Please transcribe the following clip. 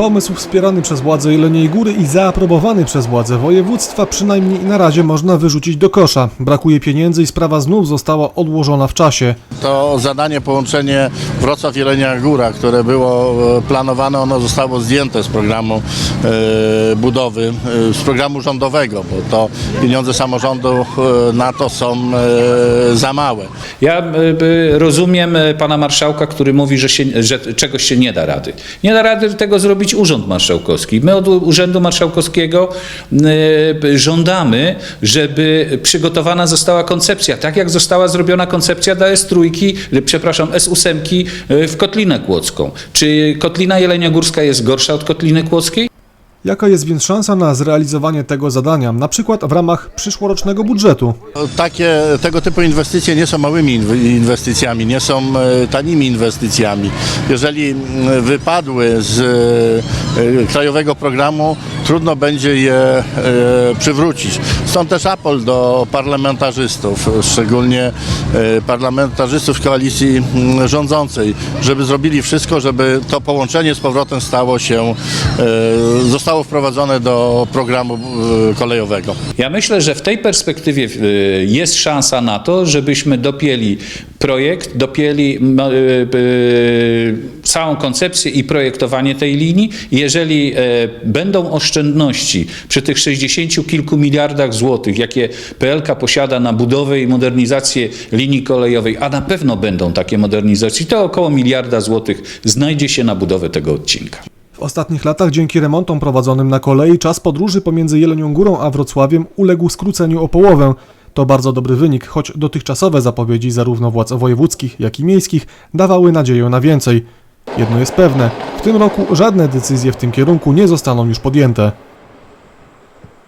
Pomysł wspierany przez władze Jeleniej Góry i zaaprobowany przez władze województwa przynajmniej na razie można wyrzucić do kosza. Brakuje pieniędzy i sprawa znów została odłożona w czasie. To zadanie połączenie Wrocław-Jelenia Góra, które było e, planowane, ono zostało zdjęte z programu e, budowy, e, z programu rządowego, bo to pieniądze samorządu na to są za małe. Ja rozumiem pana marszałka, który mówi, że, się, że czegoś się nie da rady. Nie da rady tego zrobić Urząd Marszałkowski. My od Urzędu Marszałkowskiego y, żądamy, żeby przygotowana została koncepcja, tak jak została zrobiona koncepcja dla S3, y, przepraszam, S8 y, w Kotlinę Kłodzką. Czy Kotlina Jeleniogórska jest gorsza od Kotliny Kłodzkiej? Jaka jest więc szansa na zrealizowanie tego zadania, na przykład w ramach przyszłorocznego budżetu? Takie, tego typu inwestycje nie są małymi inw- inwestycjami, nie są e, tanimi inwestycjami. Jeżeli mm, wypadły z e, krajowego programu, trudno będzie je e, przywrócić. Stąd też apel do parlamentarzystów, szczególnie e, parlamentarzystów koalicji mm, rządzącej, żeby zrobili wszystko, żeby to połączenie z powrotem stało się, e, zostało wprowadzone do programu kolejowego. Ja myślę, że w tej perspektywie jest szansa na to, żebyśmy dopięli projekt, dopięli całą koncepcję i projektowanie tej linii. Jeżeli e, będą oszczędności przy tych 60 kilku miliardach złotych, jakie PLK posiada na budowę i modernizację linii kolejowej, a na pewno będą takie modernizacje, to około miliarda złotych znajdzie się na budowę tego odcinka. W ostatnich latach dzięki remontom prowadzonym na kolei czas podróży pomiędzy Jelenią Górą a Wrocławiem uległ skróceniu o połowę. To bardzo dobry wynik, choć dotychczasowe zapowiedzi zarówno władz wojewódzkich, jak i miejskich dawały nadzieję na więcej. Jedno jest pewne, w tym roku żadne decyzje w tym kierunku nie zostaną już podjęte.